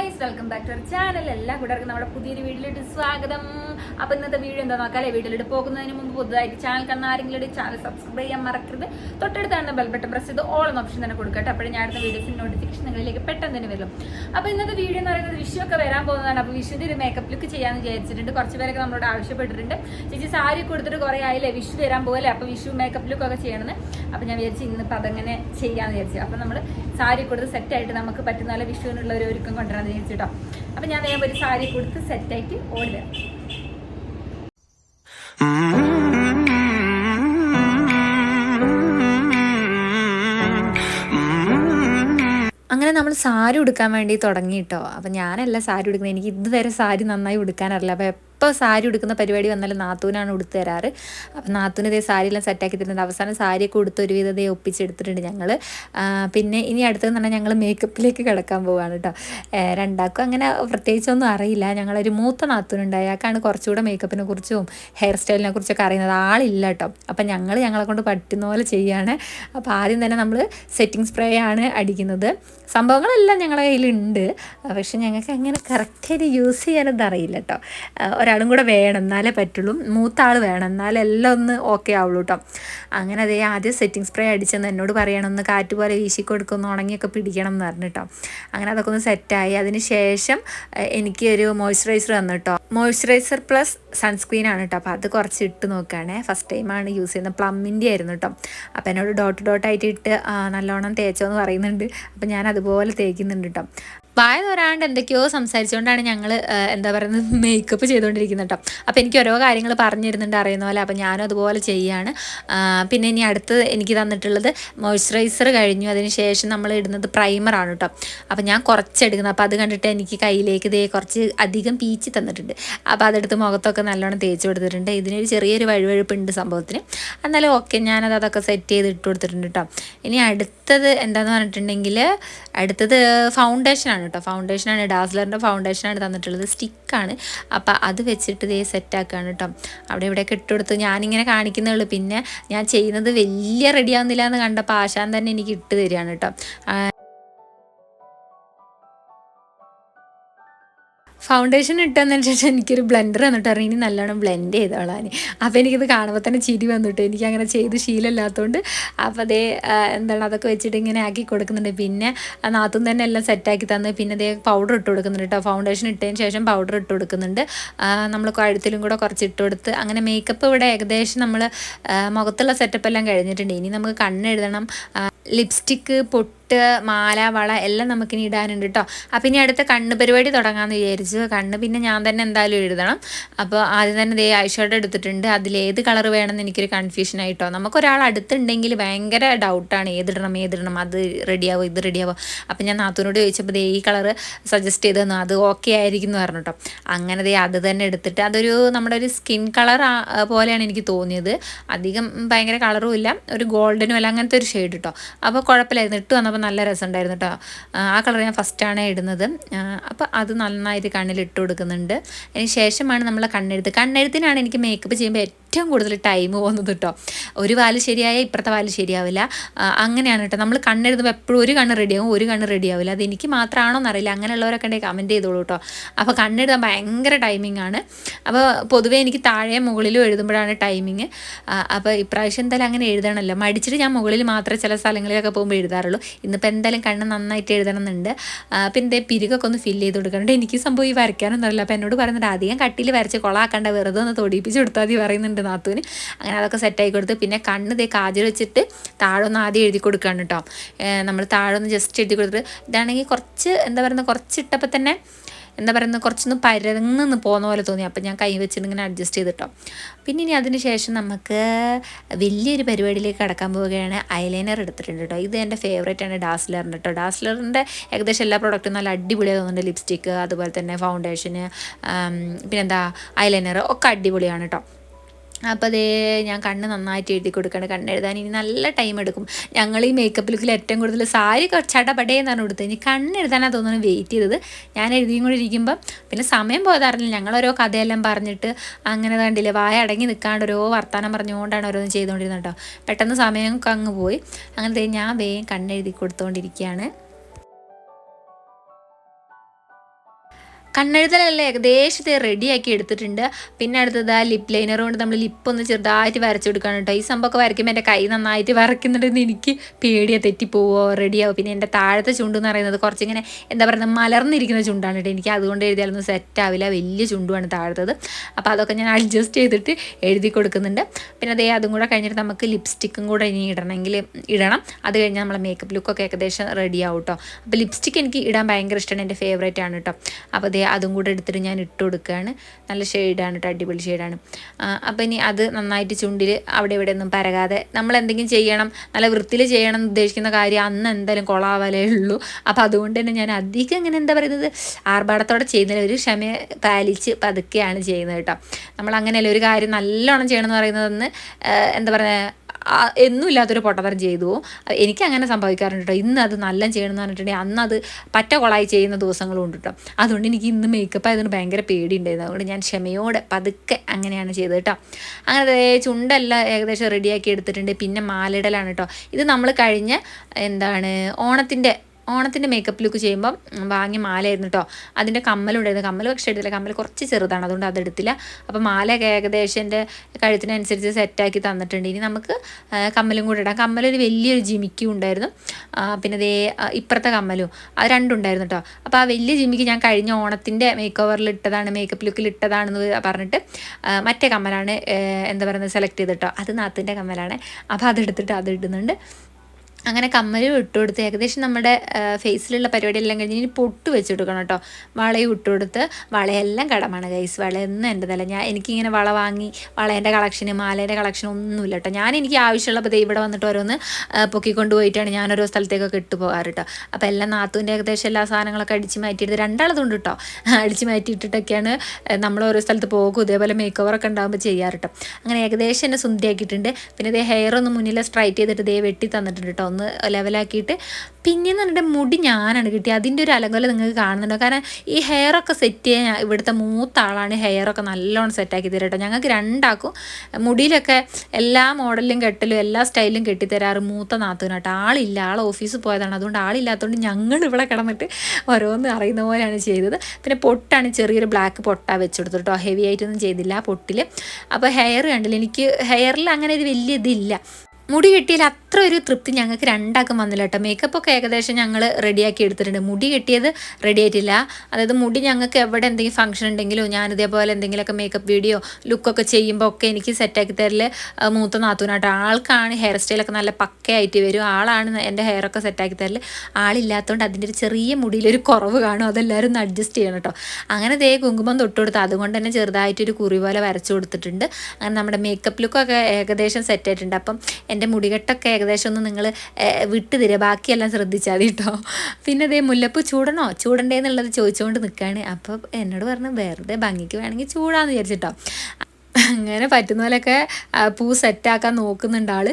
Guys welcome back to our channel എല്ലാ കൂട്ടർക്കും നമ്മുടെ പുതിയൊരു വീട്ടിലോട്ട് സ്വാഗതം. അപ്പൊ ഇന്നത്തെ വീഡിയോ എന്താ നോക്കാല്ലേ വീട്ടിലോട്ട് പോകുന്നതിന് മുമ്പ് പുതുതായിട്ട് ചാനൽ കണ്ണ ആരെങ്കിലും ചാനൽ സബ്സ്ക്രൈബ് ചെയ്യാൻ മറക്കരുത്. തൊട്ടടുത്താണ് ബെൽ ബട്ടൺ പ്രസ് ചെയ്ത് ഓൾ എന്ന ഓപ്ഷൻ തന്നെ കൊടുക്കട്ടെ. അപ്പോഴും ഞാൻ അടുത്ത വീഡിയോസിന് നോട്ടിഫിക്കേഷൻ നിങ്ങളിലേക്ക് പെട്ടെന്ന് തന്നെ വരും. അപ്പൊ ഇന്നത്തെ വീഡിയോ എന്ന് പറയുന്നത് വിഷു ഒക്കെ വരാൻ പോകുന്നതാണ്. അപ്പൊ വിഷുവിന്റെ ഒരു മേക്കപ്പ് ലുക്ക് ചെയ്യാന്ന് വിചാരിച്ചിട്ടുണ്ട്. കുറച്ച് പേരൊക്കെ നമ്മളോട് ആവശ്യപ്പെട്ടിട്ടുണ്ട്. ചേച്ചി സാരി കൊടുത്തിട്ട് കുറെ ആയില്ലേ? വിഷു വരാൻ പോകല്ലേ അപ്പൊ വിഷു മേക്കപ്പ് ലുക്ക് ഒക്കെ ചെയ്യണമെന്ന്. അപ്പൊ ഞാൻ വിചാരിച്ചു ഇന്നിപ്പോ അതങ്ങനെ ചെയ്യാന്ന് വിചാരിച്ചു. അപ്പൊ നമ്മൾ സാരി കൊടുത്ത് സെറ്റ് ആയിട്ട് നമുക്ക് പറ്റുന്ന പോലെ വിഷുവിനുള്ള ഒരു ഒരുക്കം കൊണ്ടുവരാൻ ചോദിച്ചിട്ടോ കേട്ടോ അപ്പൊ ഞാൻ വേഗം ഒരു സാരി കൊടുത്ത് സെറ്റ് ആയിട്ട് ഓടി വരാം. അങ്ങനെ നമ്മൾ സാരി ഉടുക്കാൻ വേണ്ടി തുടങ്ങി കേട്ടോ അപ്പം ഞാനല്ല സാരി ഉടുക്കുന്നത്. എനിക്ക് ഇതുവരെ സാരി നന്നായി ഉടുക്കാനറിയില്ല. അപ്പോൾ എപ്പോൾ സാരി ഉടുക്കുന്ന പരിപാടി വന്നാലും നാത്തൂനാണ് ഉടുത്ത് തരാറ്. അപ്പം നാത്തൂന് ഇതേ സാരിയെല്ലാം സെറ്റാക്കി തരുന്നത് അവസാനം സാരിയൊക്കെ ഉടുത്ത് ഒരുവിധം ഇതേ ഒപ്പിച്ചെടുത്തിട്ടുണ്ട് ഞങ്ങൾ പിന്നെ ഇനി അടുത്തെന്ന് പറഞ്ഞാൽ ഞങ്ങൾ മേക്കപ്പിലേക്ക് കിടക്കാൻ പോവുകയാണ് കേട്ടോ രണ്ടാക്കും അങ്ങനെ പ്രത്യേകിച്ചൊന്നും അറിയില്ല. ഞങ്ങളൊരു മൂത്ത നാത്തൂനുണ്ട് അയാൾക്കാണ് കുറച്ചുകൂടെ മേക്കപ്പിനെ കുറിച്ചും ഹെയർ സ്റ്റൈലിനെ കുറിച്ചൊക്കെ അറിയുന്നത്. ആളില്ല കേട്ടോ അപ്പം ഞങ്ങൾ ഞങ്ങളെ കൊണ്ട് പറ്റുന്ന പോലെ ചെയ്യാണ്. അപ്പോൾ ആദ്യം തന്നെ നമ്മൾ സെറ്റിംഗ് സ്പ്രേ ആണ് അടിക്കുന്നത്. സംഭവങ്ങളെല്ലാം ഞങ്ങളുടെ കയ്യിലുണ്ട്. പക്ഷെ ഞങ്ങൾക്ക് അങ്ങനെ കറക്റ്റായിട്ട് യൂസ് ചെയ്യാനൊന്നും അറിയില്ല കേട്ടോ ഒരാളും കൂടെ വേണം എന്നാലേ പറ്റുള്ളൂ. മൂത്ത ആൾ വേണം എന്നാലേ എല്ലാം ഒന്ന് ഓക്കെ ആവുള്ളൂ കേട്ടോ അങ്ങനെ അതേ ആദ്യം സെറ്റിംഗ് സ്പ്രേ അടിച്ചെന്ന് എന്നോട് പറയണം ഒന്ന് കാറ്റ് പോലെ വീശി കൊടുക്കുന്നു ഉണങ്ങിയൊക്കെ പിടിക്കണം എന്ന് പറഞ്ഞു കേട്ടോ അങ്ങനെ അതൊക്കെ ഒന്ന് സെറ്റായി അതിന് ശേഷം എനിക്ക് ഒരു മോയ്സ്ചറൈസർ തന്നു കേട്ടോ മോയ്സ്ചറൈസർ പ്ലസ് സൺസ്ക്രീൻ ആണ് കേട്ടോ അപ്പോൾ അത് കുറച്ച് ഇട്ട് നോക്കുകയാണേ ഫസ്റ്റ് ടൈമാണ് യൂസ് ചെയ്യുന്നത്. പ്ലമ്മിന്റെ ആയിരുന്നു കേട്ടോ അപ്പോൾ എന്നോട് ഡോട്ട് ഡോട്ടായിട്ട് ഇട്ട് നല്ലോണം തേച്ചോ എന്ന് പറയുന്നുണ്ട്. അപ്പോൾ ഞാൻ അതുപോലെ തേക്കുന്നുണ്ട് കേട്ടോ വായ തോരാണ്ട് എന്തൊക്കെയോ സംസാരിച്ചുകൊണ്ടാണ് ഞങ്ങൾ എന്താ പറയുന്നത് മേക്കപ്പ് ചെയ്തുകൊണ്ടിരിക്കുന്നത് കേട്ടോ. അപ്പോൾ എനിക്ക് ഓരോ കാര്യങ്ങൾ പറഞ്ഞിരുന്നുണ്ട് അറിയുന്ന പോലെ. അപ്പോൾ ഞാനും അതുപോലെ ചെയ്യാണ്. പിന്നെ ഇനി അടുത്ത് എനിക്ക് തന്നിട്ടുള്ളത് മോയ്സ്ചറൈസർ കഴിഞ്ഞു. അതിന് ശേഷം നമ്മൾ ഇടുന്നത് പ്രൈമറാണ് കേട്ടോ. അപ്പോൾ ഞാൻ കുറച്ച് എടുക്കുന്നത് അപ്പോൾ അത് കണ്ടിട്ട് എനിക്ക് കയ്യിലേക്ക് ഇതേ കുറച്ച് അധികം പീച്ച് തന്നിട്ടുണ്ട്. അപ്പോൾ അതെടുത്ത് മുഖത്തൊക്കെ നല്ലോണം തേച്ച് കൊടുത്തിട്ടുണ്ട്. ഇതിനൊരു ചെറിയൊരു വഴുവഴുപ്പുണ്ട് സംഭവത്തിന്. എന്നാലും ഓക്കെ ഞാനത് അതൊക്കെ സെറ്റ് ചെയ്ത് ഇട്ട് കൊടുത്തിട്ടുണ്ട് കേട്ടോ. ഇനി അടുത്തത് എന്താണെന്ന് പറഞ്ഞിട്ടുണ്ടെങ്കിൽ അടുത്തത് ഫൗണ്ടേഷനാണ് കേട്ടോ. ഫൗണ്ടേഷനാണ് ഡാസ്ലറിന്റെ ഫൗണ്ടേഷനാണ് തന്നിട്ടുള്ളത്. സ്റ്റിക്കാണ് അപ്പോൾ അത് വെച്ചിട്ട് ഇതേ സെറ്റാക്കുകയാണ് കേട്ടോ. അവിടെ ഇവിടെയൊക്കെ ഇട്ട് കൊടുത്ത് ഞാനിങ്ങനെ കാണിക്കുന്നേ ഉള്ളൂ. പിന്നെ ഞാൻ ചെയ്യുന്നത് വലിയ റെഡി ആവുന്നില്ല എന്ന് കണ്ടപ്പോൾ ആശാൻ തന്നെ എനിക്ക് ഇട്ട് തരികയാണ് കേട്ടോ. ഫൗണ്ടേഷൻ ഇട്ടതിന് ശേഷം എനിക്കൊരു ബ്ലെൻഡർ വന്നിട്ട് പറഞ്ഞു ഇനി നല്ലോണം ബ്ലെൻഡ് ചെയ്തോളാൻ അപ്പോൾ എനിക്കിത് കാണുമ്പോൾ തന്നെ ചിരി വന്നിട്ട് എനിക്ക് അങ്ങനെ ചെയ്ത് ശീലമില്ലാത്തതുകൊണ്ട് അപ്പോൾ അതേ എന്താണ് അതൊക്കെ വെച്ചിട്ട് ഇങ്ങനെ ആക്കി കൊടുക്കുന്നുണ്ട്. പിന്നെ നാത്തും തന്നെ എല്ലാം സെറ്റാക്കി തന്ന്. പിന്നെ അതേ പൗഡർ ഇട്ട് കൊടുക്കുന്നുണ്ട് കേട്ടോ ഫൗണ്ടേഷൻ ഇട്ടതിന് ശേഷം പൗഡർ ഇട്ട് കൊടുക്കുന്നുണ്ട്. നമ്മൾ കഴുത്തിലും കൂടെ കുറച്ച് ഇട്ട് കൊടുത്ത് അങ്ങനെ മേക്കപ്പ് ഇവിടെ ഏകദേശം നമ്മൾ മുഖത്തുള്ള സെറ്റപ്പ് എല്ലാം കഴിഞ്ഞിട്ടുണ്ട്. ഇനി നമുക്ക് കണ്ണെഴുതണം. ലിപ്സ്റ്റിക്ക് പൊട്ട് മാല വള എല്ലാം നമുക്കിനി ഇടാനുണ്ട് കേട്ടോ അപ്പം ഇനി അടുത്ത കണ്ണ് പരിപാടി തുടങ്ങാമെന്ന് വിചാരിച്ചു. കണ്ണ് പിന്നെ ഞാൻ തന്നെ എന്തായാലും എഴുതണം. അപ്പോൾ ആദ്യം തന്നെ ദേ ഐഷോട്ട് എടുത്തിട്ടുണ്ട്. അതിലേത് കളർ വേണമെന്ന് എനിക്കൊരു കൺഫ്യൂഷൻ ആയിട്ടോ. നമുക്കൊരാൾ അടുത്തുണ്ടെങ്കിൽ ഭയങ്കര ഡൗട്ടാണ് ഏതിടണം ഏതിടണം അത് റെഡിയാവോ ഇത് റെഡിയാവോ അപ്പം ഞാൻ നാത്തൂനോട് ചോദിച്ചപ്പോൾ ദേ ഈ കളർ സജസ്റ്റ് ചെയ്ത് തന്നു. അത് ഓക്കെ ആയിരിക്കും എന്ന് പറഞ്ഞു കേട്ടോ അങ്ങനെ ദേ അത് തന്നെ എടുത്തിട്ട് അതൊരു നമ്മുടെ ഒരു സ്കിൻ കളർ പോലെയാണ് എനിക്ക് തോന്നിയത്. അധികം ഭയങ്കര കളറും ഇല്ല. ഒരു ഗോൾഡനും അല്ല. അങ്ങനത്തെ ഒരു ഷെയ്ഡ് കേട്ടോ അപ്പോൾ കുഴപ്പമില്ലായിരുന്നു. ഇട്ട് വന്നപ്പോൾ നല്ല രസമുണ്ടായിരുന്നു കേട്ടോ ആ കളർ ഞാൻ ഫസ്റ്റാണ് ഇടുന്നത്. അപ്പോൾ അത് നന്നായിട്ട് കണ്ണിൽ ഇട്ട് കൊടുക്കുന്നുണ്ട്. അതിന് ശേഷമാണ് നമ്മൾ കണ്ണെഴുത്ത്. കണ്ണെഴുത്തിനാണ് എനിക്ക് മേക്കപ്പ് ചെയ്യുമ്പോൾ ഏറ്റവും കൂടുതൽ ടൈം പോകുന്നത് കേട്ടോ ഒരു വാൽ ശരിയായ ഇപ്പുറത്തെ വാൽ ശരിയാവില്ല. അങ്ങനെയാണ് കേട്ടോ നമ്മൾ കണ്ണെഴുതുമ്പോൾ എപ്പോഴും ഒരു കണ്ണ് റെഡിയാവും ഒരു കണ്ണ് റെഡിയാവില്ല അത് എനിക്ക് മാത്രമാണോ എന്നറിയില്ല. അങ്ങനെയുള്ളവരൊക്കെ ഉണ്ടെങ്കിൽ കമന്റ് ചെയ്തോളൂ കേട്ടോ അപ്പോൾ കണ്ണെഴുതാൻ ഭയങ്കര ടൈമിംഗ് ആണ്. അപ്പോൾ പൊതുവേ എനിക്ക് താഴെ മുകളിലും എഴുതുമ്പോഴാണ് ടൈമിങ് അപ്പോൾ ഇപ്രാവശ്യം എന്തായാലും അങ്ങനെ എഴുതണമല്ലോ മടിച്ചിട്ട് ഞാൻ മുകളിൽ മാത്രമേ ചില സ്ഥലങ്ങളിലൊക്കെ പോകുമ്പോൾ എഴുതാറുള്ളൂ. ഇന്നിപ്പോൾ എന്തായാലും കണ്ണ് നന്നായിട്ട് എഴുതണം എന്നുണ്ട് പിന്നെ പിരികൊക്കെ ഒന്ന് ഫില്ല് ചെയ്ത് കൊടുക്കുന്നുണ്ട് എനിക്ക് സംഭവം ഈ വരയ്ക്കാനൊന്നും അറിയില്ല അപ്പോൾ എന്നോട് പറയുന്നുണ്ട് അധികം കട്ടിയിൽ വരച്ച് കൊളാക്കണ്ട വെറുതെ ഒന്ന് തൊടിപ്പിച്ച് കൊടുത്താൽ മതി പറയുന്നുണ്ട് നാത്തൂന്. അങ്ങനെ അതൊക്കെ സെറ്റായി കൊടുത്ത് പിന്നെ കണ്ണ് ഇതേ കാജൽ വെച്ചിട്ട് താഴെ ഒന്ന് ആദ്യം എഴുതി കൊടുക്കുകയാണ് കേട്ടോ നമ്മൾ താഴെ ഒന്ന് ജസ്റ്റ് എഴുതി കൊടുത്തിട്ട് ഇതാണെങ്കിൽ കുറച്ച് എന്താ പറയുന്നത് കുറച്ച് ഇട്ടപ്പോൾ തന്നെ എന്താ പറയുന്നത് കുറച്ചൊന്ന് പരന്നു പോകുന്ന പോലെ തോന്നി. അപ്പം ഞാൻ കൈ വെച്ചിട്ട് ഇങ്ങനെ അഡ്ജസ്റ്റ് ചെയ്തിട്ടോ. പിന്നെ ഇനി അതിന് ശേഷം നമുക്ക് വലിയൊരു പരിപാടിയിലേക്ക് കടക്കാൻ പോവുകയാണ് ഐലൈനർ എടുത്തിട്ടുണ്ട് കേട്ടോ ഇത് എന്റെ ഫേവറേറ്റ് ആണ് ഡാസ്ലറിന്റെ കേട്ടോ ഡാസ്ലറിന്റെ ഏകദേശം എല്ലാ പ്രോഡക്റ്റും നല്ല അടിപൊളിയായി തോന്നുന്നുണ്ട്. ലിപ്സ്റ്റിക്ക് അതുപോലെ തന്നെ ഫൗണ്ടേഷന് പിന്നെന്താ ഐലൈനർ ഒക്കെ അടിപൊളിയാണ് കേട്ടോ അപ്പോൾ അതേ ഞാൻ കണ്ണ് നന്നായിട്ട് എഴുതി കൊടുക്കണം കണ്ണ് എഴുതാൻ ഇനി നല്ല ടൈം എടുക്കും. ഞങ്ങൾ ഈ മേക്കപ്പ് ലുക്കിൽ ഏറ്റവും കൂടുതൽ സാരി ചടപടയെന്നാണ് കൊടുത്തത്. ഇനി കണ്ണ് എഴുതാനാണ് തോന്നുന്നു വെയിറ്റ് ചെയ്തത്. ഞാൻ എഴുതിയും കൂടി ഇരിക്കുമ്പം പിന്നെ സമയം പോയതറിഞ്ഞില്ല ഞങ്ങൾ ഓരോ കഥയെല്ലാം പറഞ്ഞിട്ട് അങ്ങനെ കണ്ടില്ല വായ അടങ്ങി നിൽക്കാണ്ട് ഓരോ വർത്തമാനം പറഞ്ഞുകൊണ്ടാണ് ഓരോന്നും ചെയ്തുകൊണ്ടിരുന്നത് കേട്ടോ. പെട്ടെന്ന് സമയം അങ്ങ് പോയി. അങ്ങനത്തെ ഞാൻ വേഗം കണ്ണെഴുതി കൊടുത്തുകൊണ്ടിരിക്കുകയാണ് കണ്ണെഴുതലെല്ലാം ഏകദേശം റെഡിയാക്കി എടുത്തിട്ടുണ്ട്. പിന്നെ അടുത്തത് ആ ലിപ് ലൈനർ കൊണ്ട് നമ്മൾ ലിപ്പ് ഒന്ന് ചെറുതായിട്ട് വരച്ചു കൊടുക്കണം കേട്ടോ. ഈ സംഭവമൊക്കെ വരയ്ക്കുമ്പോൾ എന്റെ കൈ നന്നായിട്ട് വരയ്ക്കുന്നുണ്ടെന്ന് എനിക്ക് പേടിയാണ് തെറ്റിപ്പോവോ റെഡിയാവും പിന്നെ എന്റെ താഴത്തെ ചുണ്ട് എന്ന് പറയുന്നത് കുറച്ചിങ്ങനെ എന്താ പറയുക മലർന്നിരിക്കുന്ന ചുണ്ടാണ് കേട്ടോ. എനിക്ക് അതുകൊണ്ട് എഴുതിയാലൊന്നും സെറ്റ് ആവില്ല. വലിയ ചുണ്ടുമാണ് താഴത്തത്. അപ്പോൾ അതൊക്കെ ഞാൻ അഡ്ജസ്റ്റ് ചെയ്തിട്ട് എഴുതി കൊടുക്കുന്നുണ്ട്. പിന്നെ അതേ അതും കൂടെ കഴിഞ്ഞിട്ട് നമുക്ക് ലിപ്സ്റ്റിക്കും കൂടെ ഇനി ഇടണമെങ്കിൽ ഇടണം. അത് കഴിഞ്ഞാൽ നമ്മളെ മേക്കപ്പ് ലുക്കൊക്കെ ഏകദേശം റെഡിയാവും കേട്ടോ. അപ്പോൾ ലിപ്സ്റ്റിക്ക് എനിക്ക് ഇടാൻ ഭയങ്കര ഇഷ്ടമാണ് എന്റെ ഫേവറേറ്റ് ആണ് കേട്ടോ. അപ്പോൾ അതേ അതും കൂടെ എടുത്തിട്ട് ഞാൻ ഇട്ട് കൊടുക്കുകയാണ്. നല്ല ഷെയ്ഡാണ് കേട്ടോ അടിപൊളി ഷെയ്ഡാണ് അപ്പോൾ ഇനി അത് നന്നായിട്ട് ചുണ്ടിൽ അവിടെ ഇവിടെ ഒന്നും പരകാതെ നമ്മൾ എന്തെങ്കിലും ചെയ്യണം നല്ല വൃത്തിയിൽ ചെയ്യണം എന്ന് ഉദ്ദേശിക്കുന്ന കാര്യം അന്ന് എന്തായാലും കൊളാവലേ ഉള്ളൂ. അപ്പോൾ അതുകൊണ്ട് തന്നെ ഞാൻ അധികം ഇങ്ങനെ എന്താ പറയുന്നത് ആർഭാടത്തോടെ ചെയ്യുന്നില്ല. ഒരു ക്ഷമ പാലിച്ച് പതുക്കെയാണ് ചെയ്യുന്നത് കേട്ടോ. നമ്മൾ അങ്ങനെയല്ല ഒരു കാര്യം നല്ലോണം ചെയ്യണമെന്ന് പറയുന്നതെന്ന് എന്താ പറയുക എന്നും ഇല്ലാത്തൊരു പൊട്ടത്തരം ചെയ്തു. എനിക്ക് അങ്ങനെ സംഭവിക്കാറുണ്ട് കേട്ടോ ഇന്ന് അത് നല്ല ചെയ്യണമെന്ന് പറഞ്ഞിട്ടുണ്ടെങ്കിൽ അന്ന് അത് പറ്റ കൊളായി ചെയ്യുന്ന ദിവസങ്ങളും ഉണ്ട് കേട്ടോ അതുകൊണ്ട് എനിക്ക് ഇന്ന് മേക്കപ്പ് ആയതുകൊണ്ട് ഭയങ്കര പേടിയുണ്ടായിരുന്നു. അതുകൊണ്ട് ഞാൻ ക്ഷമയോടെ പതുക്കെ അങ്ങനെയാണ് ചെയ്തത് കേട്ടോ അങ്ങനെ ചുണ്ടെല്ലാം ഏകദേശം റെഡിയാക്കി എടുത്തിട്ടുണ്ട്. പിന്നെ മാലിടലാണ് കേട്ടോ ഇത് നമ്മൾ കഴിഞ്ഞ എന്താണ് ഓണത്തിന്റെ ഓണത്തിന്റെ മേക്കപ്പ് ലുക്ക് ചെയ്യുമ്പോൾ വാങ്ങിയ മാലയായിരുന്നു കേട്ടോ അതിന്റെ കമ്മലുണ്ടായിരുന്നു. കമ്മൽ പക്ഷേ എടുത്തില്ല. കമ്മൽ കുറച്ച് ചെറുതാണ്. അതുകൊണ്ട് അതെടുത്തില്ല. അപ്പോൾ മാലയൊക്കെ ഏകദേശം എന്റെ കഴുത്തിനനുസരിച്ച് സെറ്റാക്കി തന്നിട്ടുണ്ട്. ഇനി നമുക്ക് കമ്മലും കൂടെ ഇടാം. കമ്മലൊരു വലിയൊരു ജിമിക്കും ഉണ്ടായിരുന്നു. പിന്നെ ദേ ഇപ്പുറത്തെ കമ്മലും. അത് രണ്ടുണ്ടായിരുന്നു കേട്ടോ അപ്പോൾ ആ വലിയ ജിമിക്ക് ഞാൻ കഴിഞ്ഞ ഓണത്തിന്റെ മേക്ക് ഓവറിൽ ഇട്ടതാണ്. മേക്കപ്പ് ലുക്കിൽ ഇട്ടതാണെന്ന് പറഞ്ഞിട്ട് മറ്റേ കമ്മലാണ് എന്താ പറയുന്നത് സെലക്ട് ചെയ്തിട്ടോ. അത് നാത്തിന്റെ കമ്മലാണ്. അപ്പോൾ അതെടുത്തിട്ട് അത് ഇടുന്നുണ്ട്. അങ്ങനെ കമ്മലും ഇട്ട് ഏകദേശം നമ്മുടെ ഫേസിലുള്ള പരിപാടിയെല്ലാം കഴിഞ്ഞ് ഇനി പൊട്ട് വെച്ച് കൊടുക്കണം കേട്ടോ വളയും ഇട്ട് വളയെല്ലാം കടമാണ് ഗൈസ് വളയൊന്നും എന്റെ തല ഞാൻ എനിക്കിങ്ങനെ വള വാങ്ങി വളേന്റെ കളക്ഷനും മാലേന്റെ കളക്ഷനും ഒന്നുമില്ല കേട്ടോ ഞാൻ എനിക്ക് ആവശ്യമുള്ളപ്പോൾ ഇവിടെ വന്നിട്ട് ഓരോന്ന് പൊക്കിക്കൊണ്ട് പോയിട്ടാണ് ഞാൻ ഓരോ സ്ഥലത്തേക്കൊക്കെ ഇട്ട് പോകാറ് കേട്ടോ അപ്പോൾ എല്ലാം നാത്തുവിന്റെ ഏകദേശം എല്ലാ സാധനങ്ങളൊക്കെ അടിച്ച് മാറ്റിയിട്ട് രണ്ടാളതുണ്ട് കേട്ടോ അടിച്ച് മാറ്റിയിട്ടിട്ടൊക്കെയാണ് നമ്മൾ ഓരോ സ്ഥലത്ത് പോകും. ഇതേപോലെ മേക്ക് ഓവറൊക്കെ ഉണ്ടാകുമ്പോൾ ചെയ്യാറ് കേട്ടോ അങ്ങനെ ഏകദേശം എന്നെ സുന്ദരിയാക്കിയിട്ടുണ്ട്. പിന്നെ ഇതേ ഹെയർ ഒന്ന് മുന്നിൽ സ്ട്രൈറ്റ് ചെയ്തിട്ട് ഇതേ വെട്ടി തന്നിട്ടുണ്ട് കേട്ടോ ഒന്ന് ലെവലാക്കിയിട്ട് പിന്നെയെന്ന് പറഞ്ഞിട്ട് മുടി ഞാനാണ് കിട്ടിയത് അതിന്റെ ഒരു അലങ്കോല നിങ്ങൾക്ക് കാണുന്നുണ്ടോ? കാരണം ഈ ഹെയറൊക്കെ സെറ്റ് ചെയ്യാൻ ഇവിടുത്തെ മൂത്ത ആളാണ്. ഹെയറൊക്കെ നല്ലോണം സെറ്റാക്കി തരട്ടോ. കേട്ടോ ഞങ്ങൾക്ക് രണ്ടാക്കും മുടിയിലൊക്കെ എല്ലാ മോഡലിലും കെട്ടലും എല്ലാ സ്റ്റൈലും കെട്ടിത്തരാറ് മൂത്ത നാത്തൂനാട്ടോ ആളില്ല. ആൾ ഓഫീസിൽ പോയതാണ്. അതുകൊണ്ട് ആളില്ലാത്തതുകൊണ്ട് ഞങ്ങൾ ഇവിടെ കിടന്നിട്ട് ഓരോന്ന് അറിയുന്ന പോലെയാണ് ചെയ്തത്. പിന്നെ പൊട്ടാണ് ചെറിയൊരു ബ്ലാക്ക് പൊട്ട വെച്ചെടുത്തു കേട്ടോ. ഹെവി ആയിട്ടൊന്നും ചെയ്തില്ല പൊട്ടിൽ അപ്പോൾ ഹെയർ കണ്ടില്ല? എനിക്ക് ഹെയറിൽ അങ്ങനെ ഒരു വലിയ ഇതില്ല. മുടി കിട്ടിയാൽ അത്ര ഒരു തൃപ്തി ഞങ്ങൾക്ക് രണ്ടാക്കും വന്നില്ല കേട്ടോ. മേക്കപ്പ് ഒക്കെ ഏകദേശം ഞങ്ങൾ റെഡിയാക്കി എടുത്തിട്ടുണ്ട്. മുടി കിട്ടിയത് റെഡി ആയിട്ടില്ല. അതായത് മുടി ഞങ്ങൾക്ക് എവിടെ എന്തെങ്കിലും ഫംഗ്ഷൻ ഉണ്ടെങ്കിലും ഞാൻ ഇതേപോലെ എന്തെങ്കിലുമൊക്കെ മേക്കപ്പ് വീഡിയോ ലുക്കൊക്കെ ചെയ്യുമ്പോൾ ഒക്കെ എനിക്ക് സെറ്റാക്കി തരൽ മൂത്ത നാത്തൂനാട്ടോ. ആൾക്കാണ് ഹെയർ സ്റ്റൈലൊക്കെ നല്ല പക്കയായിട്ട് വരും. ആളാണ് എന്റെ ഹെയറൊക്കെ സെറ്റാക്കി തരൽ ആളില്ലാത്തതുകൊണ്ട് അതിന്റെ ഒരു ചെറിയ മുടിയിലൊരു കുറവ് കാണും. അതെല്ലാവരും അഡ്ജസ്റ്റ് ചെയ്യണം കേട്ടോ. അങ്ങനെ ദേ കുങ്കുമം തൊട്ട് കൊടുത്ത് അതുകൊണ്ട് തന്നെ ചെറുതായിട്ടൊരു കുറി പോലെ വരച്ചു കൊടുത്തിട്ടുണ്ട്. അങ്ങനെ നമ്മുടെ മേക്കപ്പ് ലുക്കൊക്കെ ഏകദേശം സെറ്റായിട്ടുണ്ട് അപ്പം എന്റെ മുടികെട്ടൊക്കെ ഏകദേശം ഒന്ന് നിങ്ങൾ വിട്ടു തരിക ബാക്കിയെല്ലാം ശ്രദ്ധിച്ചാൽ മതി കേട്ടോ പിന്നെ അതേ മുല്ലപ്പൂ ചൂടണോ? ചൂടണ്ടേ എന്നുള്ളത് ചോദിച്ചുകൊണ്ട് നിൽക്കുകയാണ് അപ്പോൾ എന്നോട് പറഞ്ഞു വെറുതെ ഭംഗിക്ക് വേണമെങ്കിൽ ചൂടാന്ന് വിചാരിച്ചിട്ടോ അങ്ങനെ പറ്റുന്ന പോലെയൊക്കെ പൂ സെറ്റാക്കാൻ നോക്കുന്നുണ്ട് ആൾ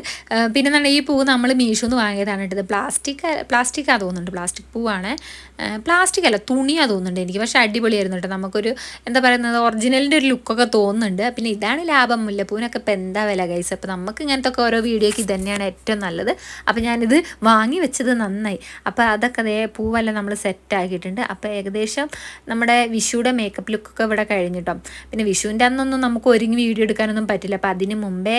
പിന്നെ എന്താണ് ഈ പൂ നമ്മൾ മീഷോന്ന് വാങ്ങിയതാണ് കേട്ടത്. പ്ലാസ്റ്റിക് പ്ലാസ്റ്റിക്കാ തോന്നുന്നുണ്ട്. പ്ലാസ്റ്റിക് പൂവാണ്. പ്ലാസ്റ്റിക് അല്ല തുണിയാ തോന്നുന്നുണ്ട് എനിക്ക്. പക്ഷേ അടിപൊളിയായിരുന്നു കേട്ടോ. നമുക്കൊരു എന്താ പറയുന്നത് ഒറിജിനലിന്റെ ഒരു ലുക്കൊക്കെ തോന്നുന്നുണ്ട്. പിന്നെ ഇതാണ് ലാഭം. മുല്ലപ്പൂവിനൊക്കെ ഇപ്പം എന്താ വില കൈസ് അപ്പോൾ നമുക്ക് ഇങ്ങനത്തെ ഒക്കെ ഓരോ വീഡിയോയ്ക്ക് തന്നെയാണ് ഏറ്റവും നല്ലത്. അപ്പോൾ ഞാനിത് വാങ്ങി വെച്ചത് നന്നായി. അപ്പോൾ അതൊക്കെ അതേ പൂവല്ല നമ്മൾ സെറ്റാക്കിയിട്ടുണ്ട്. അപ്പോൾ ഏകദേശം നമ്മുടെ വിഷുയുടെ മേക്കപ്പ് ലുക്കൊക്കെ ഇവിടെ കഴിഞ്ഞിട്ടോ പിന്നെ വിഷുവിന്റെ അന്നൊന്നും നമുക്ക് ഒരുങ്ങി വീഡിയോ എടുക്കാനൊന്നും പറ്റില്ല. അപ്പോൾ അതിന് മുമ്പേ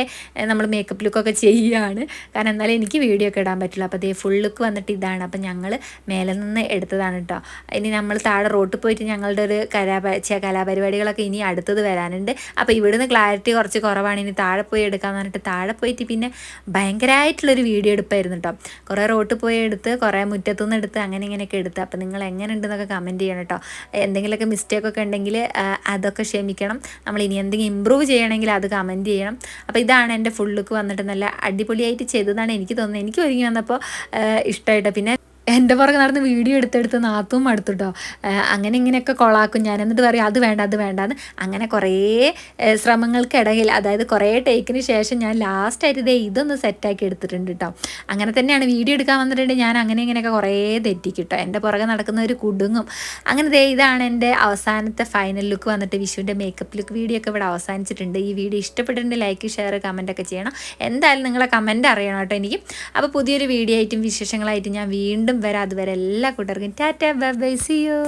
നമ്മൾ മേക്കപ്പ് ലുക്കൊക്കെ ചെയ്യുകയാണ്. കാരണം എന്നാലും എനിക്ക് വീഡിയോ ഒക്കെ ഇടാൻ പറ്റില്ല അപ്പോൾ അതേ ഫുൾ ലുക്ക് വന്നിട്ട് ഇതാണ്. അപ്പോൾ ഞങ്ങൾ മേലെ നിന്ന് എടുത്തതാണ് കേട്ടോ ഇനി നമ്മൾ താഴെ റോട്ടിൽ പോയിട്ട് ഞങ്ങളുടെ ഒരു കലാപ കലാപരിപാടികളൊക്കെ ഇനി അടുത്തത് വരാനുണ്ട്. അപ്പോൾ ഇവിടുന്ന് ക്ലാരിറ്റി കുറച്ച് കുറവാണ്. ഇനി താഴെ പോയി എടുക്കാമെന്ന് പറഞ്ഞിട്ട് താഴെ പോയിട്ട് പിന്നെ ഭയങ്കരമായിട്ടുള്ളൊരു വീഡിയോ എടുപ്പായിരുന്നു കേട്ടോ കുറേ റോട്ടിൽ പോയി എടുത്ത് കുറേ മുറ്റത്തുനിന്ന് എടുത്ത് അങ്ങനെ ഇങ്ങനെയൊക്കെ എടുത്ത്. അപ്പോൾ നിങ്ങൾ എങ്ങനെ ഉണ്ടെന്നൊക്കെ കമന്റ് ചെയ്യണം കേട്ടോ എന്തെങ്കിലുമൊക്കെ മിസ്റ്റേക്കൊക്കെ ഉണ്ടെങ്കിൽ അതൊക്കെ ക്ഷമിക്കണം. നമ്മൾ ഇനി എന്തെങ്കിലും ഇമ്പ്രൂവ് ചെയ്യണമെങ്കിൽ അത് കമന്റ് ചെയ്യണം. അപ്പോൾ ഇതാണ് എന്റെ ഫുൾ ലുക്ക് വന്നിട്ട് നല്ല അടിപൊളിയായിട്ട് ചെയ്തതാണ് എനിക്ക് തോന്നുന്നത്. എനിക്ക് ഒരുങ്ങി വന്നപ്പോൾ ഇഷ്ടമായിട്ട് പിന്നെ എന്റെ പുറകെ നടന്ന് വീഡിയോ എടുത്തെടുത്ത് നാത്തും അടുത്തുട്ടോ അങ്ങനെ ഇങ്ങനെയൊക്കെ കൊളാക്കും. ഞാൻ എന്നിട്ട് പറയും അത് വേണ്ട അത് വേണ്ടാന്ന്. അങ്ങനെ കുറേ ശ്രമങ്ങൾക്കിടയിൽ അതായത് കുറേ ടേക്കിന് ശേഷം ഞാൻ ലാസ്റ്റായിട്ട് ഇതേ ഇതൊന്ന് സെറ്റാക്കി എടുത്തിട്ടുണ്ട് കേട്ടോ അങ്ങനെ തന്നെയാണ് വീഡിയോ എടുക്കാൻ വന്നിട്ടുണ്ടെങ്കിൽ ഞാൻ അങ്ങനെ ഇങ്ങനെയൊക്കെ കുറേ തെറ്റിക്കും കേട്ടോ എന്റെ പുറകെ നടക്കുന്ന ഒരു കുടുങ്ങും. അങ്ങനെ ദേ ഇതാണ് എന്റെ അവസാനത്തെ ഫൈനൽ ലുക്ക് വന്നിട്ട് വിഷുവിന്റെ മേക്കപ്പ് ലുക്ക് വീഡിയോ ഒക്കെ ഇവിടെ അവസാനിച്ചിട്ടുണ്ട്. ഈ വീഡിയോ ഇഷ്ടപ്പെട്ടിട്ടുണ്ട് ലൈക്ക് ഷെയർ കമന്റ് ഒക്കെ ചെയ്യണം. എന്തായാലും നിങ്ങളെ കമന്റ് അറിയണം കേട്ടോ എനിക്ക്. അപ്പോൾ പുതിയൊരു വീഡിയോ ആയിട്ടും വിശേഷങ്ങളായിട്ടും ഞാൻ വീണ്ടും വരാം. അതുവരെ എല്ലാ കൂട്ടർക്കും tata bye bye see you